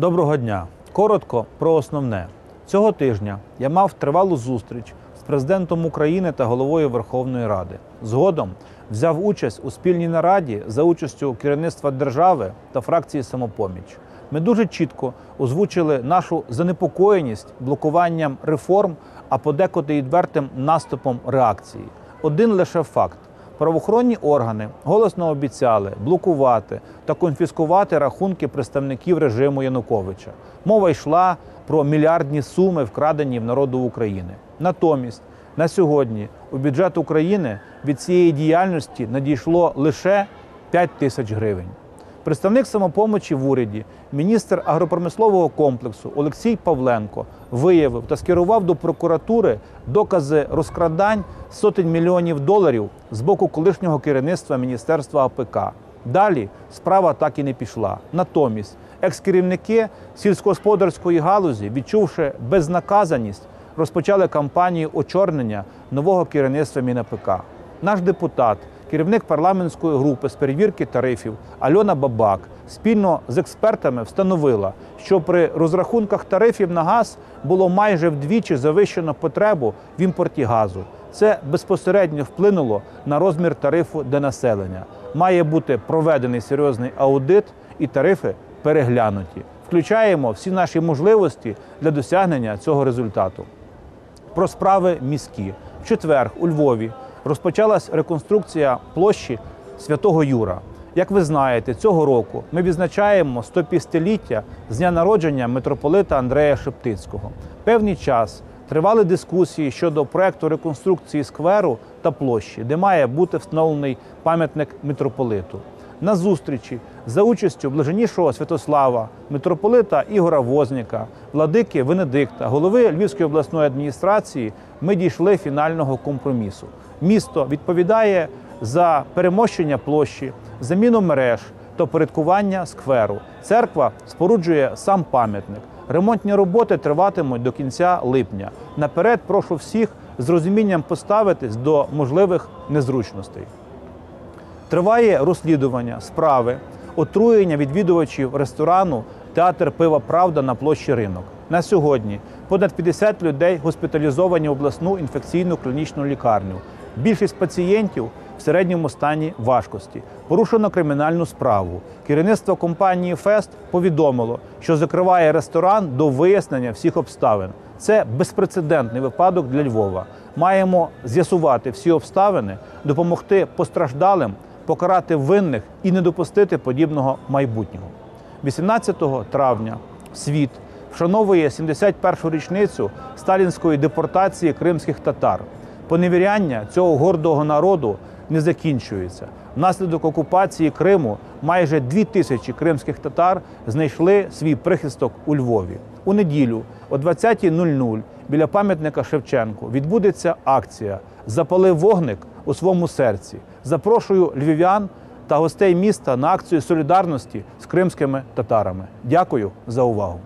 Доброго дня. Коротко про основне. Цього тижня я мав тривалу зустріч з президентом України та головою Верховної Ради. Згодом взяв участь у спільній нараді за участю керівництва держави та фракції Самопоміч. Ми дуже чітко озвучили нашу занепокоєність блокуванням реформ, а подекуди відвертим наступом реакції. Один лише факт. Правоохоронні органи голосно обіцяли блокувати та конфіскувати рахунки представників режиму Януковича. Мова йшла про мільярдні суми, вкрадені в народу України. Натомість на сьогодні у бюджет України від цієї діяльності надійшло лише 5 тисяч гривень. Представник самопомочі в уряді, міністр агропромислового комплексу Олексій Павленко виявив та скерував до прокуратури докази розкрадань сотень мільйонів доларів з боку колишнього керівництва Міністерства АПК. Далі справа так і не пішла. Натомість екс-керівники сільськогосподарської галузі, відчувши безнаказаність, розпочали кампанію очорнення нового керівництва МінАПК. Наш депутат, керівник парламентської групи з перевірки тарифів Альона Бабак спільно з експертами встановила, що при розрахунках тарифів на газ було майже вдвічі завищено потребу в імпорті газу. Це безпосередньо вплинуло на розмір тарифу для населення. Має бути проведений серйозний аудит і тарифи переглянуті. Включаємо всі наші можливості для досягнення цього результату. Про справи міські. В четвер у Львові розпочалась реконструкція площі Святого Юра. Як ви знаєте, цього року ми відзначаємо 150-ліття з дня народження митрополита Андрея Шептицького. Певний час тривали дискусії щодо проекту реконструкції скверу та площі, де має бути встановлений пам'ятник митрополиту. На зустрічі за участю блаженнішого Святослава, митрополита Ігора Возніка, владики Венедикта, голови Львівської обласної адміністрації ми дійшли фінального компромісу. Місто відповідає за перемощення площі, заміну мереж та порядкування скверу. Церква споруджує сам пам'ятник. Ремонтні роботи триватимуть до кінця липня. Наперед прошу всіх з розумінням поставитись до можливих незручностей. Триває розслідування справи отруєння відвідувачів ресторану Театр пива Правда на площі ринок. На сьогодні понад 50 людей госпіталізовані в обласну інфекційну клінічну лікарню. Більшість пацієнтів в середньому стані важкості. Порушено кримінальну справу. Керівництво компанії Фест повідомило, що закриває ресторан до вияснення всіх обставин. Це безпрецедентний випадок для Львова. Маємо з'ясувати всі обставини, допомогти постраждалим, покарати винних і не допустити подібного майбутнього. 18 травня світ вшановує 71-шу річницю сталінської депортації кримських татар. Поневіряння цього гордого народу не закінчується. Внаслідок окупації Криму майже дві тисячі кримських татар знайшли свій прихисток у Львові. У неділю о 20.00 біля пам'ятника Шевченку відбудеться акція Запали вогник у своєму серці. Запрошую львів'ян та гостей міста на акцію солідарності з кримськими татарами. Дякую за увагу.